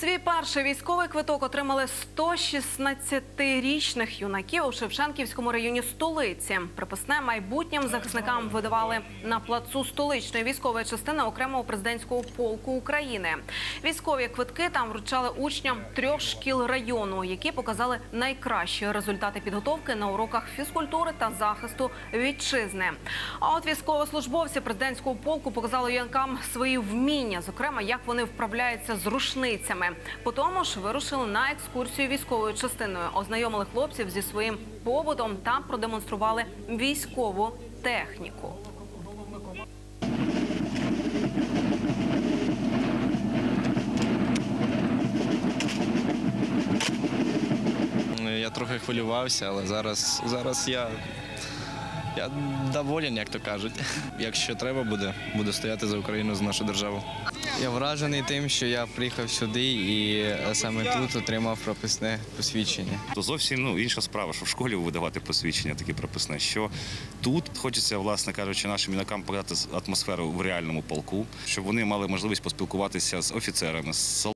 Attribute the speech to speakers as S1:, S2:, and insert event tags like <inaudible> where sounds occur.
S1: Свій перший військовий квиток отримали 116-річних юнаків у Шевченківському районі столиці. Приписне майбутнім захисникам видавали на плацу столичної військової частини окремого президентського полку України. Військові квитки там вручали учням трьох шкіл району, які показали найкращі результати підготовки на уроках фізкультури та захисту вітчизни. А от військовослужбовці президентського полку показали юнакам свої вміння, зокрема, як вони вправляються з рушницями. По тому ж вирушили на екскурсію військовою частиною, ознайомили хлопців зі своїм побутом та продемонстрували військову техніку.
S2: Я трохи хвилювався, але зараз, зараз я, я доволен, як то кажуть. <laughs> Якщо треба буде, буду стояти за Україну за нашу державу.
S3: Я вражений тим, що я приїхав сюди і е, саме тут отримав прописне посвідчення.
S4: То зовсім ну інша справа, що в школі видавати посвідчення таке прописне. Що тут хочеться, власне кажучи, нашим юнакам показати атмосферу в реальному полку, щоб вони мали можливість поспілкуватися з офіцерами, з